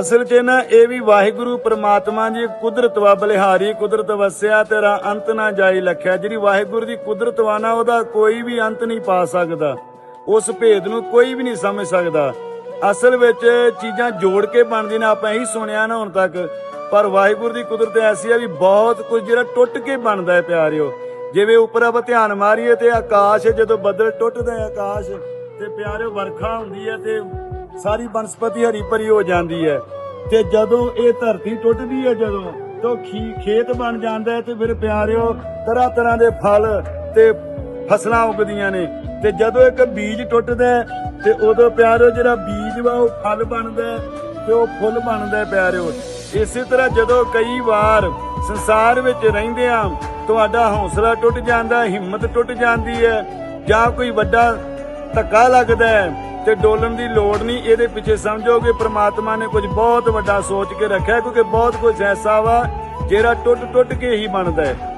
ਅਸਲ 'ਚ ਨਾ ਇਹ ਵੀ ਵਾਹਿਗੁਰੂ ਪ੍ਰਮਾਤਮਾ ਦੀ ਕੁਦਰਤ ਵਾ, ਬਲਿਹਾਰੀ ਕੁਦਰਤ ਵਸਿਆ, ਤੇਰਾ ਅੰਤ ਨਾ ਜਾਈ ਲਖਿਆ। ਜਿਹੜੀ ਵਾਹਿਗੁਰੂ ਦੀ ਕੁਦਰਤ ਵਾ ਨਾ, ਉਹਦਾ ਕੋਈ ਵੀ ਅੰਤ ਨਹੀਂ ਪਾ ਸਕਦਾ। ਉਸ ਭੇਦ ਨੂੰ ਕੋਈ ਵੀ ਨਹੀਂ ਸਮਝ ਸਕਦਾ। ਅਸਲ ਵਿੱਚ ਚੀਜ਼ਾਂ ਜੋੜ ਕੇ ਬਣਦੀਆਂ ਨੇ, ਆਪਾਂ ਇਹੀ ਸੁਣਿਆ ਨਾ ਹੁਣ ਤੱਕ। ਪਰ ਵਾਹਿਗੁਰੂ ਦੀ ਕੁਦਰਤ ਐਸੀ ਆ ਵੀ ਬਹੁਤ ਕੁਝ ਜਿਹੜਾ ਟੁੱਟ ਕੇ ਬਣਦਾ ਹੈ ਪਿਆਰਿਓ। ਜਿਵੇਂ ਉੱਪਰ ਆਪਾਂ ਧਿਆਨ ਮਾਰੀਏ ਤੇ ਆਕਾਸ਼ ਜਦੋਂ ਬੱਦਲ ਟੁੱਟਦਾ ਹੈ, ਆਕਾਸ਼ ਤੇ ਪਿਆਰਿਓ ਵਰਖਾ ਹੁੰਦੀ ਹੈ ਤੇ ਸਾਰੀ ਬਨਸਪਤੀ ਹਰੀ ਭਰੀ ਹੋ ਜਾਂਦੀ ਹੈ। ਤੇ ਜਦੋਂ ਇਹ ਧਰਤੀ ਟੁੱਟਦੀ ਹੈ ਜਦੋਂ, ਤਾਂ ਖੀ, ਖੇਤ ਬਣ ਜਾਂਦਾ ਤੇ ਫਿਰ ਪਿਆਰਿਓ ਤਰ੍ਹਾਂ ਤਰ੍ਹਾਂ ਦੇ ਫਲ ਤੇ ਫਸਲਾਂ ਉਗਦੀਆਂ ਨੇ। ਤੇ ਜਦੋਂ ਇੱਕ ਬੀਜ ਟੁੱਟਦਾ ਤੇ ਉਦੋਂ ਪਿਆਰਿਓ ਜਿਹੜਾ ਬੀਜ ਵਾ ਉਹ ਫਲ ਬਣਦਾ ਤੇ ਉਹ ਫੁੱਲ ਬਣਦਾ ਹੈ ਪਿਆਰਿਓ। ਇਸੇ ਤਰ੍ਹਾਂ ਜਦੋਂ ਕਈ ਵਾਰ ਸੰਸਾਰ ਵਿੱਚ ਰਹਿੰਦੇ ਆ, ਤੁਹਾਡਾ ਹੌਸਲਾ ਟੁੱਟ ਜਾਂਦਾ, ਹਿੰਮਤ ਟੁੱਟ ਜਾਂਦੀ ਹੈ ਜਾਂ ਕੋਈ ਵੱਡਾ ਧੱਕਾ ਲੱਗਦਾ ਹੈ ਤੇ ਡੋਲਣ ਦੀ ਲੋੜ ਨਹੀਂ, ਇਹਦੇ ਪਿੱਛੇ ਸਮਝੋ ਕਿ ਪ੍ਰਮਾਤਮਾ ਨੇ ਕੁਝ ਬਹੁਤ ਵੱਡਾ ਸੋਚ ਕੇ ਰੱਖਿਆ, ਕਿਉਂਕਿ ਬਹੁਤ ਕੁਝ ਐਸਾ ਵਾ ਜਿਹੜਾ ਟੁੱਟ ਟੁੱਟ ਕੇ ਹੀ ਬਣਦਾ ਹੈ।